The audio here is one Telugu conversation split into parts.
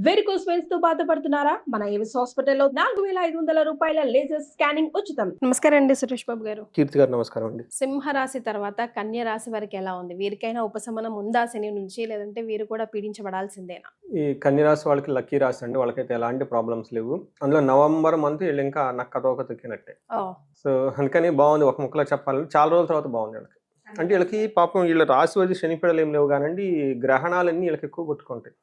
వెరికోస్ వెయిన్స్తో బాధపడుతున్నారా? మన ఏవిస్ హాస్పిటల్లో నాలుగు వేల ఐదు వందల రూపాయల లేజర్ స్కానింగ్ ఉచితం. నమస్కారం అండి సురేష్ బాబు గారు. కీర్తి గారు నమస్కారం అండి. సింహరాశి తర్వాత కన్య రాశి వారికి ఎలా ఉంది? వీరికైనా ఉపశమనం ఉందా శని నుంచి? లేదంటే వీరు కూడా పీడించబడాల్సిందేనా? ఈ కన్యరాశి వాళ్ళకి లక్కీ రాశి అండి. వాళ్ళకైతే ఎలాంటి ప్రాబ్లమ్స్ లేవు. అందులో నవంబర్ మంత్ వీళ్ళు ఇంకా నక్క తోక తొక్కినట్టే. ఓ. సో అందుకని బాగుంది. ఒక ముక్కలో చెప్పాలంటే చాలా రోజుల తర్వాత బాగుంది వీళ్ళకి. అంటే వీళ్ళకి పాపం వీళ్ళ రాశి వచ్చి శనిపిడలు ఏం లేవు కానండి. ఈ గ్రహణాలన్నీ వీళ్ళకి ఎక్కువ కొట్టుకుంటాయి.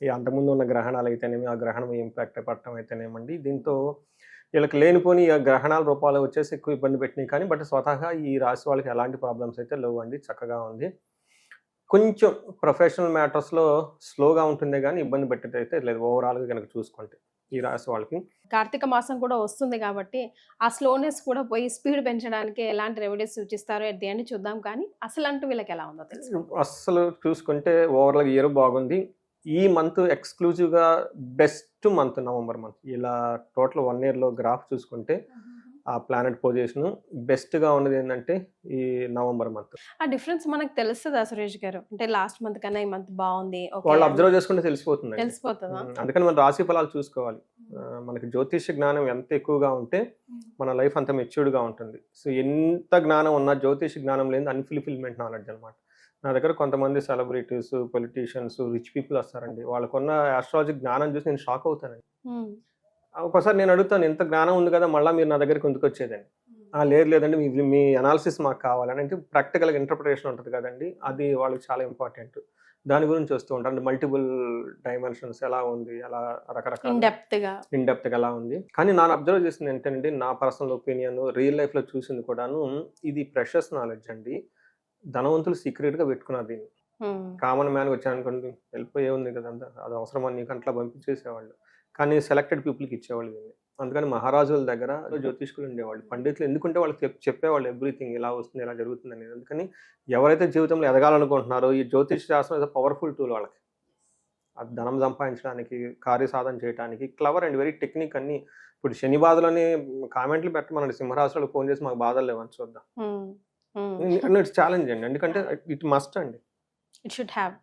ఈ అంతకుముందు ఉన్న గ్రహణాలు అయితేనేమి ఆ గ్రహణం ఇంపాక్ట్ పడటం అయితేనేమండి దీంతో వీళ్ళకి లేనిపోని ఆ గ్రహణాల రూపాలు వచ్చేసి ఎక్కువ ఇబ్బంది పెట్టినాయి కానీ బట్ స్వతహా ఈ రాశి వాళ్ళకి ఎలాంటి ప్రాబ్లమ్స్ అయితే లేవు అండి చక్కగా ఉంది. కొంచెం ప్రొఫెషనల్ మ్యాటర్స్లో స్లోగా ఉంటుందే కానీ ఇబ్బంది పెట్టేది అయితే లేదు ఓవరాల్గా కనుక చూసుకుంటే ఈ రాశి వాళ్ళకి. కార్తీక మాసం కూడా వస్తుంది కాబట్టి ఆ స్లోనెస్ కూడా పోయి స్పీడ్ పెంచడానికి ఎలాంటి రెమెడీస్ సూచిస్తారో the end చూద్దాం కానీ అసలు అంటూ వీళ్ళకి ఎలా ఉందో తెలుసు అస్సలు చూసుకుంటే ఓవరాల్గా ఇయర్ బాగుంది. ఈ మంత్ ఎక్స్క్లూజివ్గా బెస్ట్ మంత్ నవంబర్ మంత్ ఇలా టోటల్ వన్ ఇయర్లో గ్రాఫ్ చూసుకుంటే ఆ ప్లానెట్ పొజిషన్ బెస్ట్గా ఉన్నది ఏంటంటే ఈ నవంబర్ మంత్ ఆ డిఫరెన్స్ మనకు తెలుస్తుందా సురేష్ గారు? అంటే లాస్ట్ మంత్ కన్నా ఈ మంత్ బాగుంది వాళ్ళు అబ్జర్వ్ చేసుకుంటే తెలిసిపోతుంది? తెలిసిపోతుందా అందుకని మన రాశి ఫలాలు చూసుకోవాలి. మనకి జ్యోతిష జ్ఞానం ఎంత ఎక్కువగా ఉంటే మన లైఫ్ అంత మెచ్యూర్డ్గా ఉంటుంది. సో ఎంత జ్ఞానం ఉన్నా జ్యోతిష జ్ఞానం లేని అన్ఫుల్ఫిల్మెంట్ నాలెడ్జ్ అనమాట నా దగ్గర కొంతమంది సెలబ్రిటీస్ పొలిటీషియన్స్ రిచ్ పీపుల్ వస్తారండి. వాళ్ళకున్న ఆస్ట్రాలజీ జ్ఞానం చూసి నేను షాక్ అవుతానండి. ఒకసారి నేను అడుగుతాను ఎంత జ్ఞానం ఉంది కదా మళ్ళీ మీరు నా దగ్గరికి ఎందుకు వచ్చేదండి? ఆ లేదు లేదండి మీ మీ అనాలిసిస్ మాకు కావాలని అంటే ప్రాక్టికల్గా ఇంటర్ప్రిటేషన్ ఉంటుంది కదండి. అది వాళ్ళకి చాలా ఇంపార్టెంట్ దాని గురించి వస్తూ ఉంటారు. మల్టిపుల్ డైమెన్షన్స్ ఎలా ఉంది ఎలా రకరకాల ఇన్ డెప్త్గా ఇన్ డెప్త్ ఎలా ఉంది. కానీ ನಾನು అబ్జర్వ్ చేసింది ఏంటంటే నా పర్సనల్ ఒపీనియన్ రియల్ లైఫ్లో చూసింది కూడాను ఇది ప్రెషస్ నాలెడ్జ్ అండి. ధనవంతులు సీక్రెట్గా పెట్టుకున్నారు దీన్ని. కామన్ మ్యాన్ వచ్చి అనుకోండి వెళ్ళిపోయే ఉంది కదా అంతా. అది అవసరమని నీకు అట్లా పంపించేసేవాళ్ళు. కానీ సెలెక్టెడ్ పీపుల్కి ఇచ్చేవాళ్ళు దీన్ని. అందుకని మహారాజుల దగ్గర జ్యోతిష్కులు ఉండేవాళ్ళు. పండితులు ఎందుకంటే వాళ్ళకి చెప్- చెప్పేవాళ్ళు ఎవ్రీథింగ్ ఇలా వస్తుంది ఇలా జరుగుతుంది అనేది. అందుకని ఎవరైతే జీవితంలో ఎదగాలనుకుంటున్నారో ఈ జ్యోతిష్ శాస్త్రం ఇస్ పవర్ఫుల్ టూల్ వాళ్ళకి. అది ధనం సంపాదించడానికి కార్యసాధన చేయడానికి క్లవర్ అండ్ వెరీ టెక్నిక్ అన్ని. ఇప్పుడు శని బాధలోని కామెంట్లు పెట్టమనండి. సింహరాశులకు ఫోన్ చేసి మాకు బాధలు లేవని చూద్దాం. ఇట్స్ ఛాలెంజ్ అండి. ఎందుకంటే ఇట్ మస్ట్ అండి. It should have.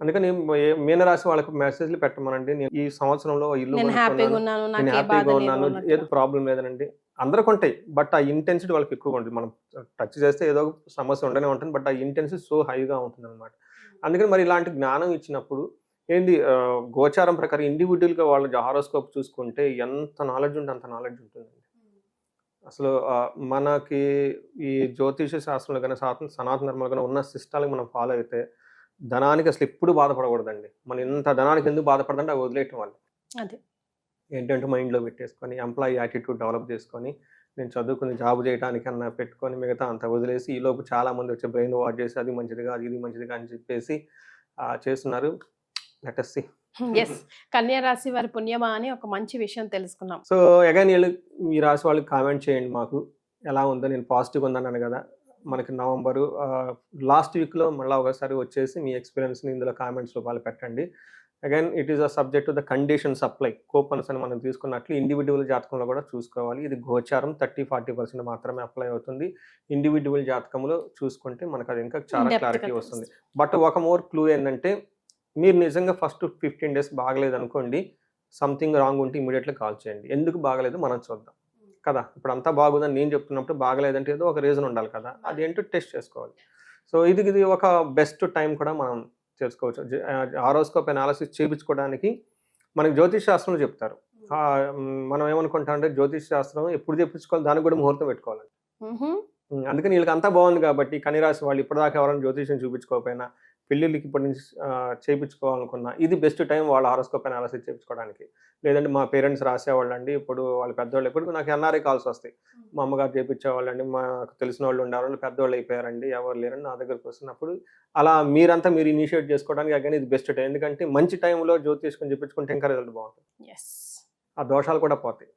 అందుకని ఏ- మీనరాశి వాళ్ళకి మెసేజ్లు పెట్టమనండి. నేను ఈ సంవత్సరంలో ఇల్లు నేను హ్యాపీగా ఉన్నాను నేను హ్యాపీగా. ఏదో ప్రాబ్లం లేదనండి అందరికి ఉంటాయి బట్ ఆ ఇంటెన్సిటీ వాళ్ళకి ఎక్కువ ఉంటుంది. మనం టచ్ చేస్తే ఏదో ఒక సమస్య ఉండనే ఉంటుంది బట్ ఆ ఇంటెన్సిటీ సో హైగా ఉంటుంది అనమాట అందుకని మరి ఇలాంటి జ్ఞానం ఇచ్చినప్పుడు ఏంది గోచారం ప్రకారం individual గా వాళ్ళ హారోస్కోప్ చూసుకుంటే ఎంత నాలెడ్జ్ ఉంటే అంత నాలెడ్జ్ ఉంటుందండి అసలు మనకి ఈ జ్యోతిష శాస్త్రంలో కానీ సనాతన సనాతన ధర్మంలో కానీ ఉన్న సిస్టాలకి మనం ఫాలో అయితే ధనానికి అసలు ఎప్పుడు బాధపడకూడదండి. మనం ఇంత ధనానికి ఎందుకు బాధపడదంటే అవి వదిలేయటం వల్ల. అదే. ఏంటంటే మైండ్లో పెట్టేసుకొని ఎంప్లాయీ యాటిట్యూడ్ డెవలప్ చేసుకొని నేను చదువుకుని జాబ్ చేయడానికి అన్న పెట్టుకొని మిగతా అంత వదిలేసి ఈ లోపు చాలా మంది వచ్చి బ్రెయిన్ వాష్ చేసి అది మంచిది కాదు ఇది మంచిది కాదు అని చెప్పేసి చేస్తున్నారు. లెటెస్సి ఎస్ కన్యా రాశి వారి పుణ్యమా అని ఒక మంచి విషయం తెలుసుకున్నాం. సో అగైన్ ఈ రాశి వాళ్ళకి కామెంట్ చేయండి మాకు. ఎలా ఉందో నేను పాజిటివ్ ఉందన్నాను కదా. మనకి నవంబరు లాస్ట్ వీక్లో మళ్ళీ ఒకసారి వచ్చేసి మీ ఎక్స్పీరియన్స్ని ఇందులో కామెంట్స్ రూపాయలు పెట్టండి. Again it is a subject to the condition supply coupons అని మనం తీసుకున్నట్లు ఇండివిజువల్ జాతకంలో కూడా చూసుకోవాలి. ఇది గోచారం థర్టీ ఫార్టీ పర్సెంట్ మాత్రమే అప్లై అవుతుంది. ఇండివిజువల్ జాతకంలో చూసుకుంటే మనకు అది ఇంకా చాలా క్లారిటీ వస్తుంది. బట్ ఒక మోర్ క్లూ ఏంటంటే మీరు నిజంగా ఫస్ట్ ఫిఫ్టీన్ డేస్ బాగలేదు అనుకోండి సంథింగ్ రాంగ్ ఉంటే ఇమీడియట్గా కాల్ చేయండి. ఎందుకు బాగలేదు మనం చూద్దాం. కదా? ఇప్పుడు అంతా బాగుందని నేను చెప్తున్నప్పుడు బాగలేదంటే ఏదో ఒక రీజన్ ఉండాలి కదా? అదేంటో టెస్ట్ చేసుకోవాలి. సో ఇది ఇది ఒక బెస్ట్ టైం కూడా మనం చేసుకోవచ్చు. హారోస్కోప్ అనాలిసిస్ చేయించుకోవడానికి మనకి జ్యోతిష్ శాస్త్రంలో చెప్తారు. మనం ఏమనుకుంటాం అంటే జ్యోతిష్ శాస్త్రం ఎప్పుడు చెప్పించుకోవాలి దానికి కూడా ముహూర్తం పెట్టుకోవాలి. అందుకని వీళ్ళకి అంతా బాగుంది కాబట్టి కనిరాశి వాళ్ళు ఇప్పటిదాకా ఎవరైనా జ్యోతిష్యం చూపించుకోకపోయినా పెళ్ళిళ్ళకి ఇప్పటి నుంచి చేయించుకోవాలనుకున్నా ఇది బెస్ట్ టైం వాళ్ళ హారోస్కోప్ అనాలిసిస్ చేయించుకోవడానికి. లేదంటే మా పేరెంట్స్ రాసేవాళ్ళు అండి ఇప్పుడు వాళ్ళ పెద్దవాళ్ళు ఇప్పుడు నాకు ఎన్ఆర్ఐ కాల్స్ వస్తాయి. మా అమ్మగారు చేయించేవాళ్ళండి మాకు తెలిసిన వాళ్ళు ఉండారు వాళ్ళు పెద్దవాళ్ళు అయిపోయారండి ఎవరు లేరని నా దగ్గరకు వస్తున్నప్పుడు. అలా మీరంతా మీరు ఇనిషియేట్ చేసుకోవడానికి అగైన్ ఇది బెస్ట్ టైం ఎందుకంటే మంచి టైంలో జ్యోతిష్కం చెప్పించుకుంటే ఇంకా రిజల్ట్ బాగుంటుంది. ఆ దోషాలు కూడా పోతాయి.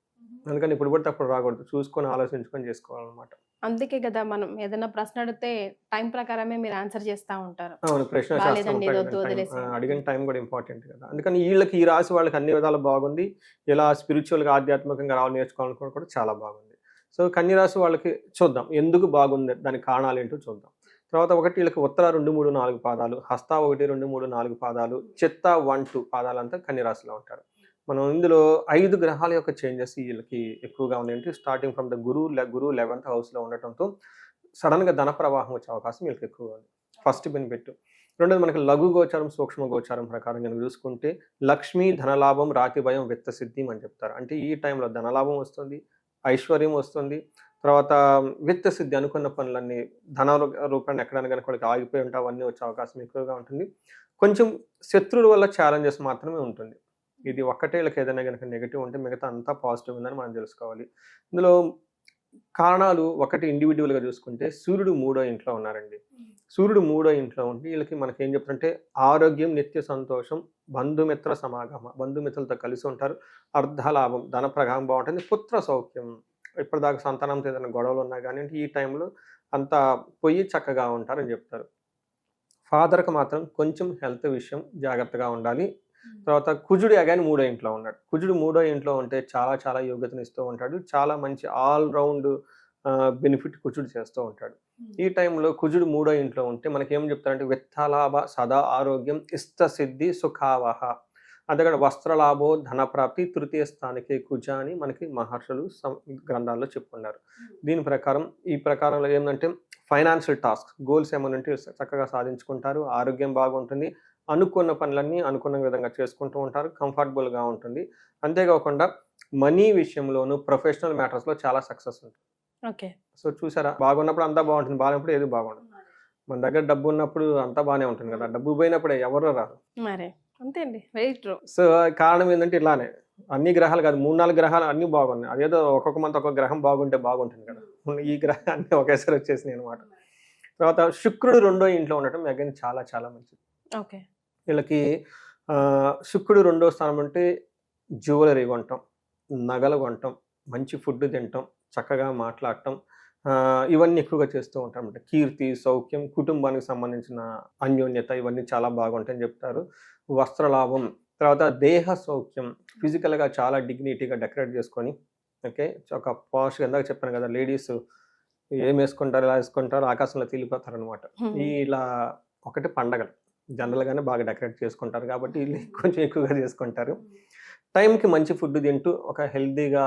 అందుకని ఇప్పుడు పడితే అప్పుడు రాకూడదు. చూసుకొని ఆలోచించుకొని చేసుకోవాలన్నమాట. అందుకే కదా మనం ఏదైనా ప్రశ్న అడిగితే టైం ప్రకారమే మీరు ఆన్సర్ చేస్తా ఉంటారు. అవును ప్రశ్న బాలేదండి, వదిలేసి. అడిగిన టైం కూడా ఇంపార్టెంట్ కదా. అందుకని వీళ్ళకి ఈ రాశి వాళ్ళకి అన్ని విధాలు బాగుంది. ఇలా స్పిరిచువల్గా ఆధ్యాత్మికంగా రావాలి నేర్చుకోవాలనుకోవడం కూడా చాలా బాగుంది. సో కన్య రాశి వాళ్ళకి చూద్దాం ఎందుకు బాగుంది దానికి కారణాలు ఏంటో చూద్దాం. తర్వాత ఒకటి వీళ్ళకి ఉత్తర రెండు మూడు నాలుగు పాదాలు హస్త ఒకటి రెండు మూడు నాలుగు పాదాలు చిత్త వన్ టూ పాదాలంతా కన్యరాశిలో ఉంటారు. మనం ఇందులో ఐదు గ్రహాల యొక్క చేంజెస్ వీళ్ళకి ఎక్కువగా ఉన్నాయంటే స్టార్టింగ్ ఫ్రమ్ ద గురువు గురువు లెవెన్త్ హౌస్లో ఉండటంతో సడన్గా ధన ప్రవాహం వచ్చే అవకాశం వీళ్ళకి ఎక్కువగా ఉంది. First benefit. రెండోది మనకి లఘు గోచారం సూక్ష్మ గోచారం ప్రకారం కనుక చూసుకుంటే లక్ష్మి ధనలాభం రాతి భయం విత్త సిద్ధి అని చెప్తారు. అంటే ఈ టైంలో ధనలాభం వస్తుంది ఐశ్వర్యం వస్తుంది తర్వాత విత్త సిద్ధి అనుకున్న పనులన్నీ ధన రూపాన్ని ఎక్కడానికి కనుక వాళ్ళకి ఆగిపోయి ఉంటే అవన్నీ వచ్చే అవకాశం ఎక్కువగా ఉంటుంది. కొంచెం శత్రువుల వల్ల ఛాలెంజెస్ మాత్రమే ఉంటుంది. ఇది ఒక్కటే వీళ్ళకి ఏదైనా కనుక నెగిటివ్ ఉంటే మిగతా అంతా పాజిటివ్ ఉందని మనం తెలుసుకోవాలి. ఇందులో కారణాలు ఒకటి ఇండివిజువల్గా చూసుకుంటే సూర్యుడు మూడో ఇంట్లో ఉన్నారండి. సూర్యుడు మూడో ఇంట్లో ఉండి వీళ్ళకి మనకి ఏం చెప్తుంటే ఆరోగ్యం నిత్య సంతోషం బంధుమిత్ర సమాగమ బంధుమిత్రులతో కలిసి ఉంటారు. అర్ధలాభం ధన ప్రగామం బాగుంటుంది పుత్ర సౌఖ్యం. ఇప్పటిదాకా సంతానంతో ఏదైనా గొడవలు ఉన్నా కానీ ఈ టైంలో అంతా పొయ్యి చక్కగా ఉంటారని చెప్తారు. ఫాదర్కి మాత్రం కొంచెం హెల్త్ విషయం జాగ్రత్తగా ఉండాలి. తర్వాత కుజుడు అగాని మూడో ఇంట్లో ఉన్నాడు. కుజుడు మూడో ఇంట్లో ఉంటే చాలా చాలా యోగ్యతను ఇస్తూ ఉంటాడు. చాలా మంచి ఆల్ రౌండ్ బెనిఫిట్ కుజుడు చేస్తూ ఉంటాడు. ఈ టైంలో కుజుడు మూడో ఇంట్లో ఉంటే మనకి ఏం చెప్తారంటే విత్తలాభ సదా ఆరోగ్యం ఇష్ట సిద్ధి సుఖావహ. అందుకని వస్త్రలాభో ధనప్రాప్తి తృతీయ స్థానికే కుజ అని మనకి మహర్షులు గ్రంథాల్లో చెప్పుకున్నారు. దీని ప్రకారం ఈ ప్రకారంలో ఏంటంటే ఫైనాన్షియల్ టాస్క్. గోల్స్ ఏమైనా ఉంటే చక్కగా సాధించుకుంటారు ఆరోగ్యం బాగుంటుంది అనుకున్న పనులన్నీ అనుకున్న విధంగా చేసుకుంటూ ఉంటారు కంఫర్టబుల్గా ఉంటుంది. అంతేకాకుండా మనీ విషయంలోనూ ప్రొఫెషనల్ మ్యాటర్స్లో చాలా సక్సెస్ ఉంటుంది. ఓకే. సో చూసారా? బాగున్నప్పుడు అంతా బాగుంటుంది బాగున్నప్పుడు ఏది బాగుంటుంది మన దగ్గర డబ్బు ఉన్నప్పుడు అంతా బాగానే ఉంటుంది కదా డబ్బు పోయినప్పుడు ఎవరు రారు? మరి అంతే అండి సో కారణం ఏంటంటే ఇలానే. అన్ని గ్రహాలు కాదు మూడు నాలుగు గ్రహాలు అన్ని బాగున్నాయి. అదేదో ఒక్కొక్క మంత్ ఒక్కొక్క గ్రహం బాగుంటే బాగుంటుంది కదా. ఈ గ్రహాన్ని ఒకేసారి వచ్చేసినాయి అనమాట తర్వాత శుక్రుడు రెండో ఇంట్లో ఉండటం అగైన్ చాలా చాలా మంచిది. ఓకే. వీళ్ళకి ఆ, శుక్రుడు రెండో స్థానం అంటే జ్యువెలరీ కొనటం నగలు కొనటం మంచి ఫుడ్ తినటం చక్కగా మాట్లాడటం ఇవన్నీ ఎక్కువగా చేస్తూ ఉంటారు అనమాట కీర్తి సౌఖ్యం కుటుంబానికి సంబంధించిన అన్యోన్యత ఇవన్నీ చాలా బాగుంటాయని చెప్తారు. వస్త్రలాభం తర్వాత దేహ సౌఖ్యం. ఫిజికల్గా చాలా డిగ్నిటీగా డెకరేట్ చేసుకొని ఓకే ఒక పాష్ ఇందాక చెప్పాను కదా లేడీస్ ఏం వేసుకుంటారు ఇలా వేసుకుంటారు ఆకాశంలో తేలిపోతారు అనమాట ఈ ఇలా ఒకటి పండగలు. జనరల్గానే బాగా డెకరేట్ చేసుకుంటారు కాబట్టి వీళ్ళు కొంచెం ఎక్కువగా చేసుకుంటారు. టైంకి మంచి ఫుడ్ తింటూ ఒక హెల్తీగా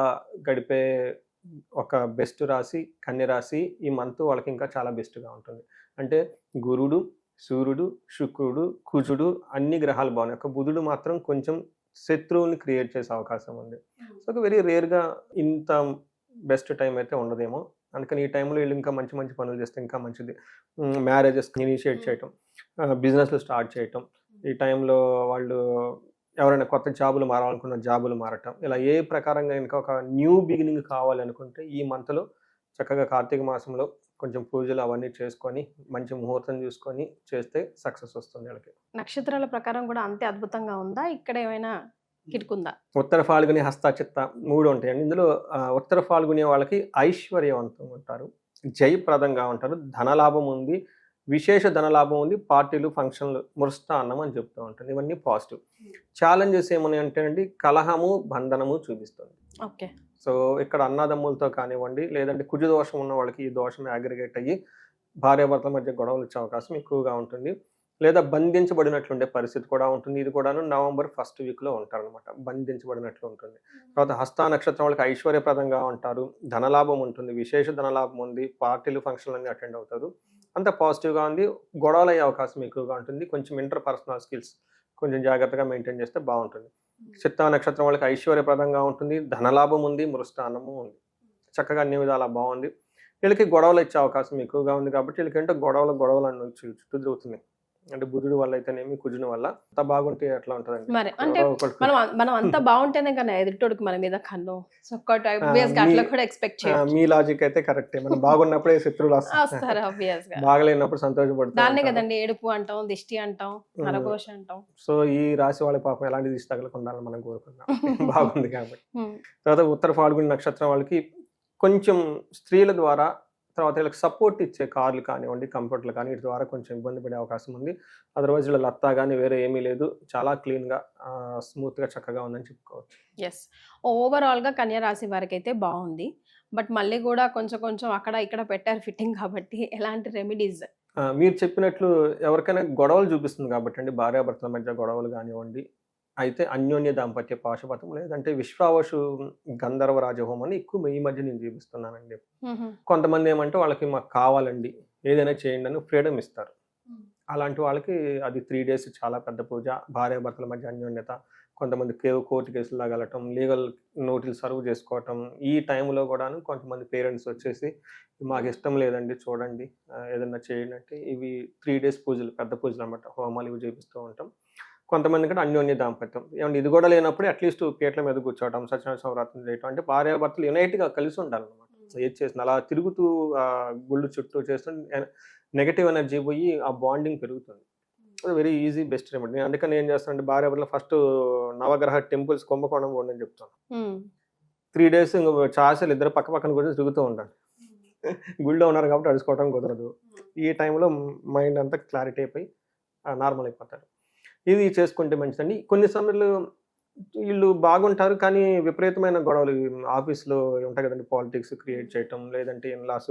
గడిపే ఒక బెస్ట్ రాశి కన్య రాశి ఈ మంత్ వాళ్ళకి ఇంకా చాలా బెస్ట్గా ఉంటుంది. అంటే గురుడు సూర్యుడు శుక్రుడు కుజుడు అన్ని గ్రహాలు బాగున్నాయి. ఒక బుధుడు మాత్రం కొంచెం శత్రువుని క్రియేట్ చేసే అవకాశం ఉంది. సో ఒక వెరీ రేర్గా ఇంత బెస్ట్ టైం అయితే ఉండదేమో. అందుకని ఈ టైంలో వీళ్ళు ఇంకా మంచి మంచి పనులు చేస్తే ఇంకా మంచిది. మ్యారేజెస్ ఇనిషియేట్ చేయటం బిజినెస్లు స్టార్ట్ చేయటం. ఈ టైంలో వాళ్ళు ఎవరైనా కొత్త జాబులు మారాలనుకున్న జాబులు మారటం. ఇలా ఏ ప్రకారంగా ఇంకా ఒక న్యూ బిగినింగ్ కావాలి అనుకుంటే ఈ మంత్లో చక్కగా కార్తీక మాసంలో కొంచెం పూజలు అవన్నీ చేసుకొని మంచి ముహూర్తం చూసుకొని చేస్తే సక్సెస్ వస్తుంది వీళ్ళకి నక్షత్రాల ప్రకారం కూడా అంతే అద్భుతంగా ఉందా? ఇక్కడ ఏమైనా కిటుకుందా? ఉత్తర ఫాల్గుని హస్త చిత్త మూడు ఉంటాయండి. ఇందులో ఉత్తర ఫాల్గుని వాళ్ళకి ఐశ్వర్యవంతం ఉంటారు. జయప్రదంగా ఉంటారు. ధనలాభం ఉంది. విశేష ధనలాభం ఉంది. పార్టీలు ఫంక్షన్లు మురుస్థానం అని చెప్తూ ఉంటుంది ఇవన్నీ పాజిటివ్. ఛాలెంజెస్ ఏమని అంటేనండి కలహము బంధనము చూపిస్తుంది. ఓకే. సో ఇక్కడ అన్నదమ్ములతో కానివ్వండి లేదంటే కుజ దోషం ఉన్న వాళ్ళకి ఈ దోషం అగ్రిగేట్ అయ్యి భార్యాభర్తల మధ్య గొడవలు వచ్చే అవకాశం ఎక్కువగా ఉంటుంది. లేదా బంధించబడినట్లుండే పరిస్థితి కూడా ఉంటుంది. ఇది కూడాను నవంబర్ ఫస్ట్ వీక్లో ఉంటారనమాట బంధించబడినట్లు ఉంటుంది. తర్వాత హస్త నక్షత్రం వాళ్ళకి ఐశ్వర్యప్రదంగా ఉంటారు. ధనలాభం ఉంటుంది. విశేష ధనలాభం ఉంది. పార్టీలు ఫంక్షన్లు అటెండ్ అవుతారు. అంత పాజిటివ్గా ఉంది. గొడవలు అయ్యే అవకాశం ఎక్కువగా ఉంటుంది. కొంచెం ఇంటర్ పర్సనల్ స్కిల్స్ కొంచెం జాగ్రత్తగా మెయింటైన్ చేస్తే బాగుంటుంది. చిత్తా నక్షత్రం వాళ్ళకి ఐశ్వర్యప్రదంగా ఉంటుంది ధనలాభం ఉంది మృష్టానము ఉంది. చక్కగా అన్ని విధాలా బాగుంది. వీళ్ళకి గొడవలు ఇచ్చే అవకాశం ఎక్కువగా ఉంది కాబట్టి వీళ్ళకి ఏంటో గొడవలు గొడవలు అన్న చుట్టూ చుట్టూ తిరుగుతున్నాయి. అంటే బుధుడు వల్ల అయితేనేమి కుజుని వల్ల అంత బాగుంటే ఎట్లా ఉంటుందండి? మరి అంటే మనం మనం అంతా బాగుంటేనే కానీ ఎదుటోడికి మన మీద కన్ను అట్లా కూడా ఎక్స్పెక్ట్ చేయొచ్చు. మీ లాజిక్ అయితే కరెక్టే మనం బాగున్నప్పుడే శత్రువులు వస్తారు ఆబ్వియస్గా బాగలేనప్పుడు సంతోషపడుతూ దాన్నే. కదండి ఏడుపు అంటాం దిష్టి అంటాం నరఘోష అంటాం. సో ఈ రాశి వాళ్ళ పాపం ఎలాంటి దిష్టి తగలకుండా మనం కోరుకుందాం. బాగుంది కాబట్టి. తర్వాత ఉత్తర ఫాల్గుని నక్షత్రం వాళ్ళకి కొంచెం స్త్రీల ద్వారా తర్వాత వీళ్ళకి సపోర్ట్ ఇచ్చే కార్లు కానివ్వండి కంఫర్ట్లు కానీ వీటి ద్వారా కొంచెం ఇబ్బంది పడే అవకాశం ఉంది. అదర్వైజ్ వీళ్ళ లత్తా కానీ వేరే ఏమీ లేదు. చాలా క్లీన్గా స్మూత్గా చక్కగా ఉందని చెప్పుకోవచ్చు. ఎస్ ఓవరాల్గా కన్యా రాశి వారికి అయితే బాగుంది. బట్ మళ్ళీ కూడా కొంచెం కొంచెం అక్కడ ఇక్కడ పెట్టారు ఫిట్టింగ్ కాబట్టి ఎలాంటి రెమెడీస్ మీరు చెప్పినట్లు ఎవరికైనా గొడవలు చూపిస్తుంది కాబట్టి అండి. భార్యాభర్తల మధ్య గొడవలు కానివ్వండి అయితే అన్యోన్య దాంపత్య పాశుపతం లేదంటే విశ్వావసు గంధర్వ రాజహోమం అని ఎక్కువ ఈ మధ్య నేను చూపిస్తున్నానండి. కొంతమంది ఏమంటే వాళ్ళకి మాకు కావాలండి ఏదైనా చేయండి అని ఫ్రీడమ్ ఇస్తారు. అలాంటి వాళ్ళకి అది త్రీ డేస్ చాలా పెద్ద పూజ భార్యాభర్తల మధ్య అన్యోన్యత కొంతమంది కేవ్ కోర్టు కేసులు వెళ్ళటం లీగల్ నోటీసులు సర్వ్ చేసుకోవటం ఈ టైంలో కూడాను కొంతమంది పేరెంట్స్ వచ్చేసి మాకు ఇష్టం లేదండి చూడండి ఏదన్నా చేయండి అంటే ఇవి త్రీ డేస్ పూజలు పెద్ద పూజలు అనమాట హోమాలు ఇవి చేపిస్తూ ఉంటాం. కొంతమంది కూడా అన్యోన్య దాంపత్యం. ఏమంటే ఇది కూడా లేనప్పుడు అట్లీస్ట్ పీటల మీద కూర్చోవటం సత్యనారాయణ సంవ్రాత్రం చేయటం అంటే భార్యాభర్తలు యునైట్గా కలిసి ఉండాలన్నమాట. ఏది చేసిన అలా తిరుగుతూ ఆ గుళ్ళు చుట్టూ చేస్తుంటే నెగటివ్ ఎనర్జీ పోయి ఆ బాండింగ్ పెరుగుతుంది. Very easy best remedy. అందుకని ఏం చేస్తానంటే భార్యాభర్తలు ఫస్ట్ నవగ్రహ టెంపుల్స్ కుంభకోణం పోండి అని చెప్తాను. త్రీ డేస్ చాసలు ఇద్దరు పక్క పక్కన కూర్చొని తిరుగుతూ ఉంటారు గుళ్ళో ఉన్నారు కాబట్టి అడుచుకోవడం కుదరదు. ఈ టైంలో మైండ్ అంతా క్లారిటీ అయిపోయి నార్మల్ అయిపోతారు ఇది చేసుకుంటే మంచిదండి. కొన్ని సమయంలో వీళ్ళు బాగుంటారు కానీ విపరీతమైన గొడవలు ఆఫీస్లో ఉంటాయి కదండి. పాలిటిక్స్ క్రియేట్ చేయటం లేదంటే ఇన్లాస్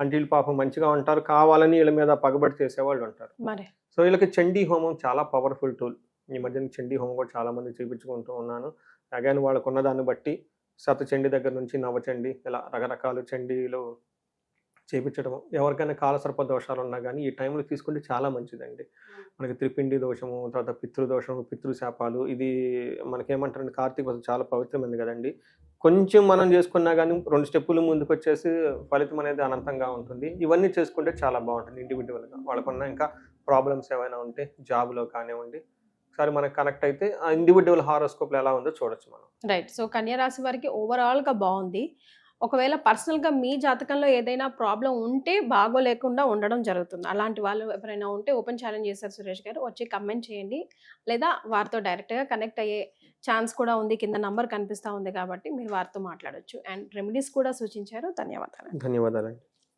అంటే వీళ్ళు పాపం మంచిగా ఉంటారు కావాలని వీళ్ళ మీద పగబడి చేసేవాళ్ళు ఉంటారు. సో వీళ్ళకి చండీ హోమం చాలా పవర్ఫుల్ టూల్. ఈ మధ్యన చండీ హోమం కూడా చాలా మంది చేయించుకుంటూ ఉన్నాను. అగైన్ వాళ్ళకు ఉన్న దాన్ని బట్టి శత చండీ దగ్గర నుంచి నవచండి ఇలా రకరకాల చండీలు చేయించడం ఎవరికైనా కాలసర్ప దోషాలు ఉన్నా కానీ ఈ టైంలో తీసుకుంటే చాలా మంచిదండి. మనకి త్రిపిండి దోషము తర్వాత పితృదోషము పితృశాపాలు ఇది మనకేమంటారండి కార్తీక మాసం చాలా పవిత్రమైనది కదండి. కొంచెం మనం చేసుకున్నా కానీ రెండు స్టెప్పులు ముందుకు వచ్చేసి ఫలితం అనేది అనంతంగా ఉంటుంది. ఇవన్నీ చేసుకుంటే చాలా బాగుంటుంది ఇండివిజువల్గా వాళ్ళకున్న ఇంకా ప్రాబ్లమ్స్ ఏమైనా ఉంటే జాబ్లో కానివ్వండి ఒకసారి మనకు కనెక్ట్ అయితే ఆ ఇండివిజువల్ హారోస్కోప్లో ఎలా ఉందో చూడొచ్చు మనం. రైట్ సో కన్యా రాశి వారికి ఓవరాల్గా బాగుంది. ఒకవేళ పర్సనల్గా మీ జాతకంలో ఏదైనా ప్రాబ్లం ఉంటే బాగోలేకుండా ఉండడం జరుగుతుంది. అలాంటి వాళ్ళు ఎవరైనా ఉంటే ఓపెన్ ఛాలెంజ్ చేశారు సురేష్ గారు వచ్చి కమెంట్ చేయండి. లేదా వారితో డైరెక్ట్గా కనెక్ట్ అయ్యే ఛాన్స్ కూడా ఉంది. కింద నంబర్ కనిపిస్తా ఉంది కాబట్టి మీరు వారితో మాట్లాడొచ్చు. అండ్ రెమెడీస్ కూడా సూచించారు. ధన్యవాదాలు. ధన్యవాదాలండి.